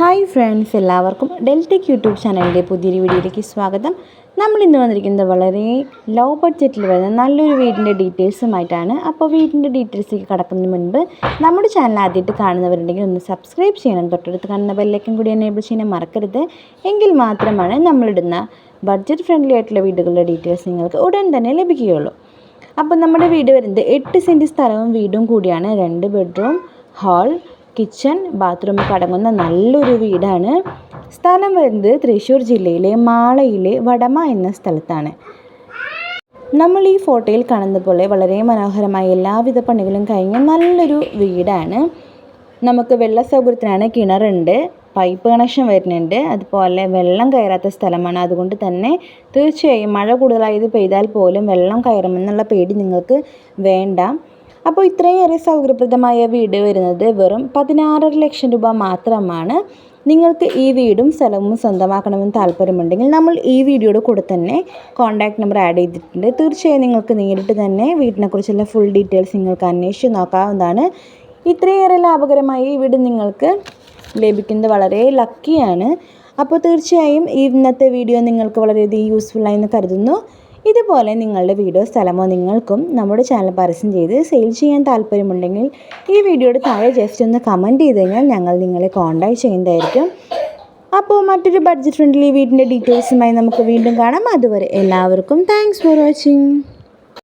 Hi friends എല്ലാവർക്കും ഡെൽറ്റിക് YouTube ചാനലിന്റെ പുതിയൊരു വീഡിയോയിലേക്ക് സ്വാഗതം. നമ്മൾ ഇന്ന് വന്നിരിക്കുന്നത് വളരെ ലോ ബഡ്ജറ്റിൽ വരുന്ന നല്ലൊരു വീടിന്റെ ഡീറ്റെയിൽസുമായിട്ടാണ് അപ്പോൾ വീടിന്റെ ഡീറ്റെയിൽസിലേക്ക് കടക്കുന്നതിന് മുൻപ് നമ്മുടെ ചാനൽ ആദ്യമായിട്ട് കാണുന്നവരുണ്ടെങ്കിൽ ഒന്ന് സബ്സ്ക്രൈബ് ചെയ്യണം. തൊട്ടടുത്ത് കാണുന്ന ബെല്ലേക്കും കൂടി എനേബിൾ ചെയ്യാൻ മറക്കരുത്. എങ്കിൽ മാത്രമാണ് നമ്മളിടുന്ന ബഡ്ജറ്റ് ഫ്രണ്ട്ലി ആയിട്ടുള്ള വീടുകളുടെ ഡീറ്റെയിൽസ് നിങ്ങൾക്ക് ഉടൻ തന്നെ ലഭിക്കുകയുള്ളൂ. അപ്പോൾ നമ്മുടെ വീട് വരുന്നത് എട്ട് സെന്റ് സ്ഥലവും വീടും കൂടിയാണ്. രണ്ട് ബെഡ്റൂം ഹാൾ കിച്ചൺ ബാത്റൂമൊക്കെ അടങ്ങുന്ന നല്ലൊരു വീടാണ്. സ്ഥലം വരുന്നത് തൃശ്ശൂർ ജില്ലയിലെ മാളയിലെ വടമ എന്ന സ്ഥലത്താണ്. നമ്മൾ ഈ ഫോട്ടോയിൽ കാണുന്ന പോലെ വളരെ മനോഹരമായ എല്ലാവിധ പണികളും കഴിഞ്ഞ നല്ലൊരു വീടാണ്. നമുക്ക് വെള്ള സൗകര്യത്തിനാണ് കിണറുണ്ട് പൈപ്പ് കണക്ഷൻ വരുന്നുണ്ട് അതുപോലെ വെള്ളം കയറാത്ത സ്ഥലമാണ്. അതുകൊണ്ട് തന്നെ തീർച്ചയായും മഴ കൂടുതലായത് പെയ്താൽ പോലും വെള്ളം കയറുമെന്നുള്ള പേടി നിങ്ങൾക്ക് വേണ്ട. അപ്പോൾ ഇത്രയേറെ സൗകര്യപ്രദമായ വീട് വരുന്നത് വെറും പതിനാറര ലക്ഷം രൂപ മാത്രമാണ്. നിങ്ങൾക്ക് ഈ വീടും സ്ഥലവും സ്വന്തമാക്കണമെന്ന് താല്പര്യമുണ്ടെങ്കിൽ നമ്മൾ ഈ വീഡിയോയുടെ കൂടെ തന്നെ കോൺടാക്ട് നമ്പർ ആഡ് ചെയ്തിട്ടുണ്ട്. തീർച്ചയായും നിങ്ങൾക്ക് നേരിട്ട് തന്നെ വീടിനെക്കുറിച്ചുള്ള ഫുൾ ഡീറ്റെയിൽസ് നിങ്ങൾക്ക് അന്വേഷിച്ച് നോക്കാവുന്നതാണ്. ഇത്രയേറെ ലാഭകരമായി ഈ വീട് നിങ്ങൾക്ക് ലഭിക്കുന്നത് വളരെ ലക്കിയാണ് അപ്പോൾ തീർച്ചയായും ഇന്നത്തെ വീഡിയോ നിങ്ങൾക്ക് വളരെയധികം യൂസ്ഫുള്ളായി എന്ന് കരുതുന്നു. ഇതുപോലെ നിങ്ങളുടെ വീഡിയോ സ്ഥലമോ നിങ്ങൾക്കും നമ്മുടെ ചാനൽ പരസ്യം ചെയ്ത് സെയിൽ ചെയ്യാൻ താല്പര്യമുണ്ടെങ്കിൽ ഈ വീഡിയോയുടെ താഴെ ജസ്റ്റ് ഒന്ന് കമന്റ് ചെയ്ത് കഴിഞ്ഞാൽ ഞങ്ങൾ നിങ്ങളെ കോൺടാക്ട് ചെയ്യുന്നതായിരിക്കും. അപ്പോൾ മറ്റൊരു ബഡ്ജറ്റ് ഫ്രണ്ട്ലി വീടിന്റെ ഡീറ്റെയിൽസുമായി നമുക്ക് വീണ്ടും കാണാം. അതുവരെ എല്ലാവർക്കും താങ്ക്സ് ഫോർ വാച്ചിങ്